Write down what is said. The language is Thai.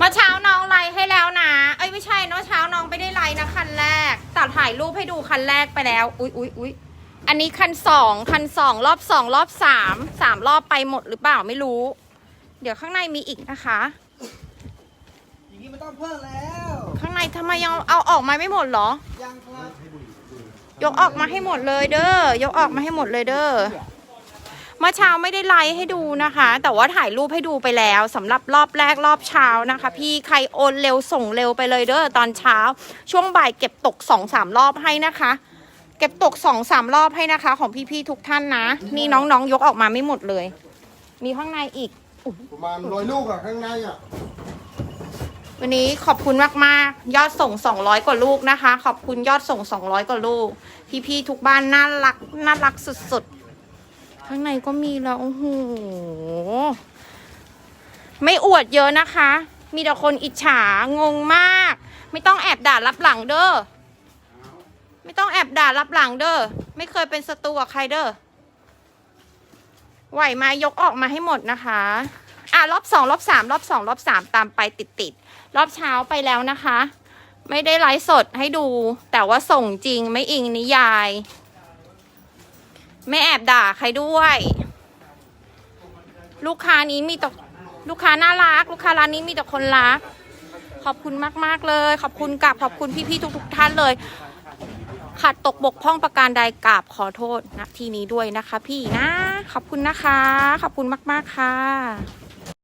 มาเช้าน้องไลฟ์ให้แล้วนะ เอ้ยไม่ใช่เมื่เช้าน้องไปได้ไลฟ์นะคันแรก ตัดถ่ายรูปให้ดูคันแรกไปแล้ว อุ๊ยอุ๊ยอุ๊ยอันนี้คันสองคันสองรอบสองรอบสามสามรอบไปหมดหรือเปล่าไม่รู้ เดี๋ยวข้างในมีอีกนะคะ อย่างนี้มัต้องเพิ่มแล้วข้างในทำไมยังเอาออกมาไม่หมดเหรอ ยังครับ ยกออกมาให้หมดเลยเด้อ ยกออกมาให้หมดเลยเด้อ มื่อเช้าไม่ได้ไลฟ์ให้ดูนะคะ แต่ว่าถ่ายรูปให้ดูไปแล้วสำหรับรอบแรกรอบเช้านะคะ พี่ใครโอนเร็วส่งเร็วไปเลยเด้อตอนเช้า ช่วงบ่ายเก็บตกสองสามรอบให้นะคะ เก็บตกสองสามรอบให้นะคะ ของพี่ๆทุกท่านนะ นี่น้องๆยกออกมาไม่หมดเลย มีข้างในอีก ประมาณร้อยลูกอะข้างในอะวันนี้ขอบคุณมากๆ ยอดส่ง 200 กว่าลูกนะคะ ขอบคุณยอดส่ง 200 กว่าลูก พี่ๆทุกบ้านน่ารักน่ารักสุดๆ ข้างในก็มีแล้วโอ้โหไม่อวดเยอะนะคะ มีแต่คนอิจฉางงมาก ไม่ต้องแอบด่ารับหลังเด้อไม่ต้องแอบด่ารับหลังเด้อไม่เคยเป็นศัตรูกับใครเด้อไหวมายกออกมาให้หมดนะคะอะรอบสองรอบสามรอบสองรอบสามตามไปติดติดรอบเช้าไปแล้วนะคะ ไม่ได้ไลฟ์สดให้ดู แต่ว่าส่งจริงไม่อิงนิยาย ไม่แอบด่าใครด้วย ลูกค้านี้มีแต่ลูกค้าน่ารัก ลูกค้าร้านนี้มีแต่คนรัก ขอบคุณมากๆเลย ขอบคุณกับขอบคุณพี่ๆทุก ๆ ท่านเลยขาดตกบกพร่องประการใดกราบขอโทษณที่นี้ด้วยนะคะ พี่นะ ขอบคุณนะคะ ขอบคุณมาก ๆ ค่ะ